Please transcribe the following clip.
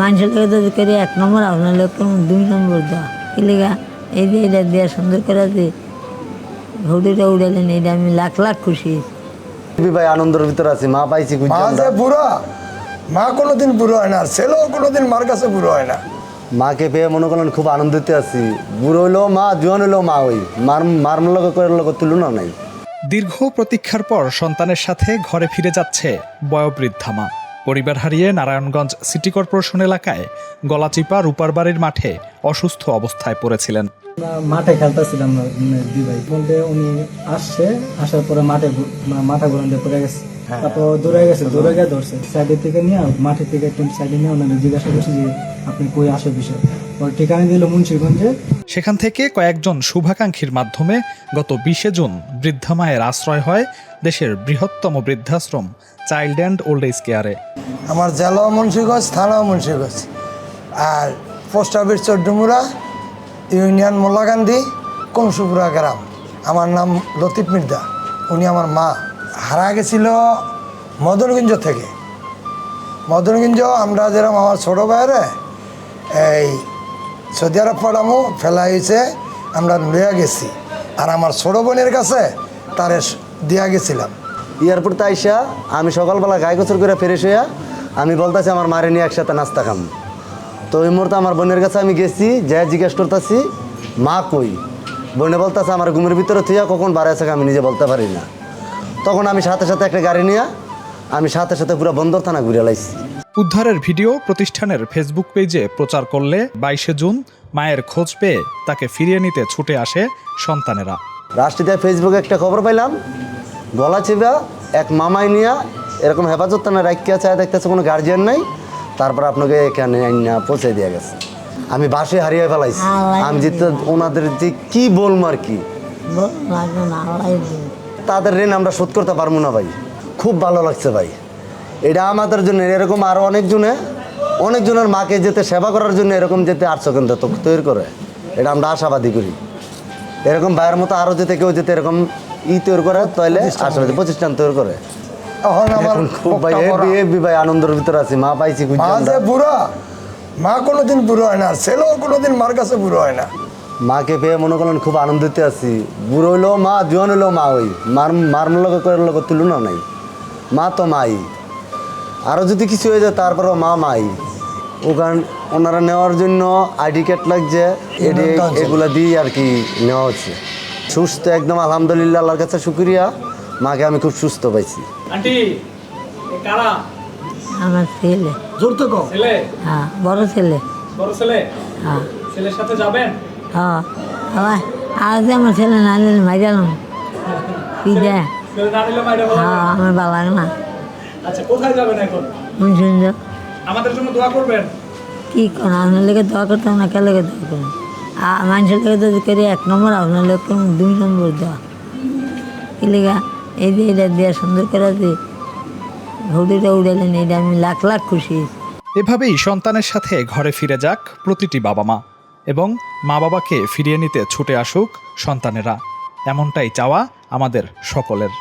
মানুষের যদি করে এক নম্বর আপনার লোক দুই নম্বর দেওয়া কি লেগা? এই যে এটা দেওয়া সুন্দর করে যে ঘুড়িটা উড়ালেন এটা আমি লাখ লাখ খুশি। ভাই আনন্দের ভিতরে আছি মা পাইছি। বুড়া মা কোনোদিন বুড়ো হয় না ছেলেও কোনোদিন মার কাছে বুড়ো হয় না। মাকে পেয়ে মনে করলেন খুব আনন্দিত আছি। বুড়ো হইলেও মা জোয়ান হইলেও মা ওই। মার মার লগে করে লগে তুলনা নাই। দীর্ঘ প্রতীক্ষার পর সন্তানের সাথে ঘরে ফিরে যাচ্ছে বয়োবৃদ্ধা মা। পরিবার হারিয়ে নারায়ণগঞ্জ সিটি কর্পোরেশন এলাকায় গলাচিপা রূপার বাড়ির মাঠে অসুস্থ অবস্থায় পড়েছিলেন। মাঠে খেলতেছিলাম দুই ভাই। বলতে উনি আসছে আসার পরে মাঠে মাথা ঘুরান পড়ে গেছে। তারপর দৌড়ে গেছে দৌড়ে গিয়ে ধরছে। সাইডের থেকে নিয়ে মাঠের থেকে একটু সাইডে নিয়ে জিজ্ঞাসা করছে যে আপনি কই আসো বিষয়? ওর ঠিকানা দিল মুন্সিগঞ্জে। সেখান থেকে কয়েকজন শুভাকাঙ্ক্ষীর মাধ্যমে গত বিশে জুন বৃদ্ধা মায়ের আশ্রয় হয় দেশের বৃহত্তম বৃদ্ধাশ্রম চাইল্ড অ্যান্ড ওল্ড এজ কেয়ারে। আমার জেলাও মুন্সীগঞ্জ থানাও মুন্সীগঞ্জ। আর পোস্ট অফিস চড্ডমুড়া ইউনিয়ন মোল্লাকান্দি কংসুপুরা গ্রাম। আমার নাম লতিফ মির্জা। উনি আমার মা। হারা গেছিল মদনগঞ্জ থেকে। মদনগঞ্জ আমরা যেরকম আমার ছোটো ভাইরে এই সৌদি আরব পড়ামো ফেলা হয়েছে আমরা লইয়া গেছি। আর আমার ছোটো বোনের কাছে তারে দিয়া গেছিলাম। এয়ারপোর্টে আইসা আমি সকালবেলা গায়ে গোসল করে ফ্রেশ হইয়া আমি বলতেছি আমার মারে নিয়ে একসাথে নাস্তা খাম। তো ওই মুহূর্তে আমার বোনের কাছে আমি গেছি যা জিজ্ঞেস করতেছি মা কই? বোনে বলতেছে আমার ঘুমের ভিতরে থুইয়া কখন বাড়াইছে আমি নিজে বলতে পারি না। তখন আমি সাথে সাথে একটা গাড়ি নিয়ে আমি সাথে সাথে পুরো বন্দর থানা ঘুরে লাইছি। উদ্ধারের ভিডিও প্রতিষ্ঠানের ফেসবুক পেজে প্রচার করলে বাইশে জুন মায়ের খোঁজ পেয়ে তাকে ফিরিয়ে নিতে ছুটে আসে সন্তানেরা। রাষ্ট্রীয় ফেসবুকে একটা খবর পাইলাম গলা চেপা এক মামাই নিয়া এরকম হেফাজত থানা রাখিয়া চায় দেখতেছে কোনো গার্জিয়ান নাই। তারপর আপনাকে এখানে পৌঁছে দিয়ে গেছে। আমি বাসে হারিয়ে ফেলাইছি। আমি যে তো ওনাদের যে কি বলব আর কি? না। তাদের ঋণ আমরা শোধ করতে পারব না ভাই। খুব ভালো লাগছে ভাই। এটা আমাদের জন্য এরকম আরও অনেকজনে অনেকজনের মাকে যেতে সেবা করার জন্য এরকম যেতে আটশো কেন্দ্র তৈরি করে। এটা আমরা আশাবাদী করি। এরকম ভাইয়ের মতো আরও যেতে কেউ যেতে এরকম ই তৈরি করে তাহলে আশাবাদী প্রতিষ্ঠান তৈরি করে। এখন আমার খুব ভাই হেবি ভাই আনন্দের ভিতরে আছি মা পাইছি খুঁজছি মা যে বুড়া মা কোনোদিন বুড়ো হয় না ছেলেও কোনোদিন মার কাছে বুড়ো হয় না। মাকে পেয়ে মনে করলেন খুব আনন্দিত আছি। বুড়ো হইলেও মা জোয়ান হইলেও মা ওই। মার মার লগে করে লগে তুলনা নাই। মা তো মাই। আরও যদি কিছু হয়ে যায় তারপরেও মা মাই। ওখান ওনারা নেওয়ার জন্য আইডি কার্ড লাগছে এগুলা দিয়ে আর কি নেওয়া হচ্ছে। সুস্থ একদম আলহামদুলিল্লাহ আল্লাহর কাছে শুক্রিয়া। মাকে আমি খুব সুস্থ পাইছি। আন্টি এ কারা? আমার ছেলে। জোর তো কম ছেলে? হ্যাঁ বড় ছেলে। বড় ছেলে? হ্যাঁ। ছেলের সাথে যাবেন? হ্যাঁ। আবার আর যে আমার ছেলে না নিলে মাইরালাম কি দেয় ছেলে না নিলে মাইরা বলা। হ্যাঁ আমার ভালো লাগে না। আচ্ছা কোথায় যাবেন এখন? মন সুন্দর আমাদের জন্য দোয়া করবেন। কি কোন আপনার লেগে দোয়া করতাম না কে লেগে দোয়া করুন মানুষের লেগে করে এক নম্বর, আপনার লোক দুই নম্বর দেওয়া। কি এই যে এটা দেওয়া সুন্দর করে যে ঘুড়িটা উড়ালেন, এটা আমি লাখ লাখ খুশি এভাবেই সন্তানের সাথে ঘরে ফিরে যাক প্রতিটি বাবা মা এবং মা বাবাকে ফিরিয়ে নিতে ছুটে আসুক সন্তানেরা। এমনটাই চাওয়া আমাদের সকলের।